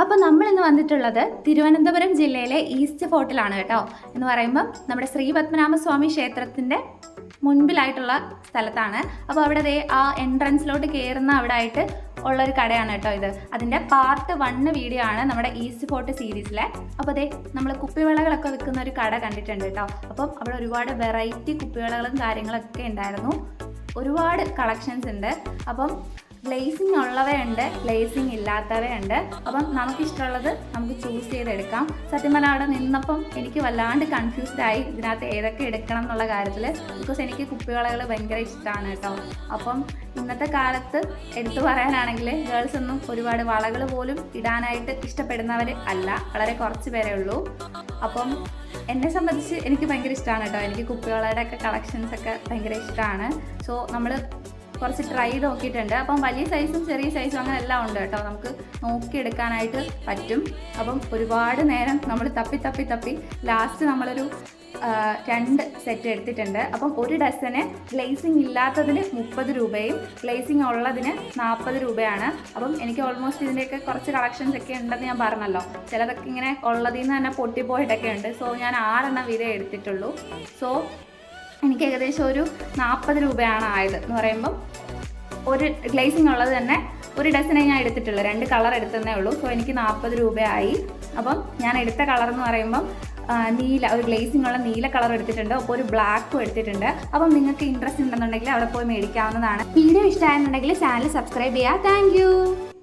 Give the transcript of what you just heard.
അപ്പോൾ നമ്മൾ ഇന്ന് വന്നിട്ടുള്ളത് തിരുവനന്തപുരം ജില്ലയിലെ ഈസ്റ്റ് ഫോർട്ടിലാണ് കേട്ടോ. എന്ന് പറയുമ്പം നമ്മുടെ ശ്രീ പത്മനാഭസ്വാമി ക്ഷേത്രത്തിന്റെ മുൻപിലായിട്ടുള്ള സ്ഥലത്താണ്. അപ്പോൾ അവിടെ ദേ ആ എൻട്രൻസിലോട്ട് കയറുന്ന അവിടെ ആയിട്ട് ഉള്ളൊരു കടയാണ് കേട്ടോ ഇത്. അതിന്റെ പാർട്ട് വണ്ണ് വീഡിയോ ആണ് നമ്മുടെ ഈസ്റ്റ് ഫോർട്ട് സീരീസിലെ. അപ്പോൾ ദേ നമ്മൾ കുപ്പിവിളകളൊക്കെ വിൽക്കുന്ന ഒരു കട കണ്ടിട്ടുണ്ട് കേട്ടോ. അപ്പം അവിടെ ഒരുപാട് വെറൈറ്റി കുപ്പിവിളകളും കാര്യങ്ങളൊക്കെ ഉണ്ടായിരുന്നു. ഒരുപാട് കളക്ഷൻസ് ഉണ്ട്. അപ്പം ഗ്ലേസിങ് ഉള്ളവയുണ്ട് ഗ്ലേസിങ് ഇല്ലാത്തവയുണ്ട് അപ്പം നമുക്കിഷ്ടമുള്ളത് നമുക്ക് ചൂസ് ചെയ്തെടുക്കാം. സത്യം പറഞ്ഞാൽ അവിടെ നിന്നപ്പം എനിക്ക് വല്ലാണ്ട് കൺഫ്യൂസ്ഡ് ആയി. ഇതിനകത്ത് ഏതൊക്കെ എടുക്കണം എന്നുള്ള കാര്യത്തിൽ ബിക്കോസ് എനിക്ക് കുപ്പിവളകൾ ഭയങ്കര ഇഷ്ടമാണ് കേട്ടോ. അപ്പം ഇന്നത്തെ കാലത്ത് എടുത്തു പറയാനാണെങ്കിൽ ഗേൾസ് ഒന്നും ഒരുപാട് വളകൾ പോലും ഇടാനായിട്ട് ഇഷ്ടപ്പെടുന്നവർ അല്ല. വളരെ കുറച്ച് പേരേ ഉള്ളൂ. അപ്പം എന്നെ സംബന്ധിച്ച് എനിക്ക് ഭയങ്കര ഇഷ്ടമാണ് കേട്ടോ. എനിക്ക് കുപ്പിവളയുടെ ഒക്കെ കളക്ഷൻസ് ഒക്കെ ഭയങ്കര ഇഷ്ടമാണ് സോ നമ്മൾ കുറച്ച് ട്രൈ നോക്കിയിട്ടുണ്ട്. അപ്പം വലിയ സൈസും ചെറിയ സൈസും അങ്ങനെ എല്ലാം ഉണ്ട് കേട്ടോ. നമുക്ക് നോക്കിയെടുക്കാനായിട്ട് പറ്റും. അപ്പം ഒരുപാട് നേരം നമ്മൾ തപ്പി തപ്പി തപ്പി ലാസ്റ്റ് നമ്മളൊരു രണ്ട് സെറ്റ് എടുത്തിട്ടുണ്ട്. അപ്പം ഒരു ഡസന് ഗ്ലേസിങ് ഇല്ലാത്തതിന് മുപ്പത് രൂപയും ഗ്ലേസിങ് ഉള്ളതിന് നാൽപ്പത് രൂപയാണ്. അപ്പം എനിക്ക് ഓൾമോസ്റ്റ് ഇതിന്റെയൊക്കെ കുറച്ച് കളക്ഷൻസ് ഒക്കെ ഉണ്ടെന്ന് ഞാൻ പറഞ്ഞല്ലോ. ചിലതൊക്കെ ഇങ്ങനെ ഉള്ളതിൽ നിന്ന് തന്നെ പൊട്ടിപ്പോയിട്ടൊക്കെ ഉണ്ട്. സോ ഞാൻ ആറെണ്ണം വീതേ എടുത്തിട്ടുള്ളൂ. സോ എനിക്ക് ഏകദേശം ഒരു നാൽപ്പത് രൂപയാണ് ആയത് എന്ന് പറയുമ്പം ഒരു ഗ്ലേസിങ് ഉള്ളത് തന്നെ ഒരു ഡസനെ ഞാൻ എടുത്തിട്ടുള്ളൂ. രണ്ട് കളർ എടുത്തതേ ഉള്ളൂ. സോ എനിക്ക് നാൽപ്പത് രൂപയായി. അപ്പം ഞാൻ എടുത്ത കളർ എന്ന് പറയുമ്പം നീല ഒരു ഗ്ലേസിംഗ് ഉള്ള നീല കളർ എടുത്തിട്ടുണ്ട്. അപ്പോൾ ഒരു ബ്ലാക്കും എടുത്തിട്ടുണ്ട്. അപ്പം നിങ്ങൾക്ക് ഇൻട്രസ്റ്റ് ഉണ്ടെന്നുണ്ടെങ്കിൽ അവിടെ പോയി മേടിക്കാവുന്നതാണ്. വീഡിയോ ഇഷ്ടമായിരുന്നുണ്ടെങ്കിൽ ചാനൽ സബ്സ്ക്രൈബ് ചെയ്യുക. താങ്ക്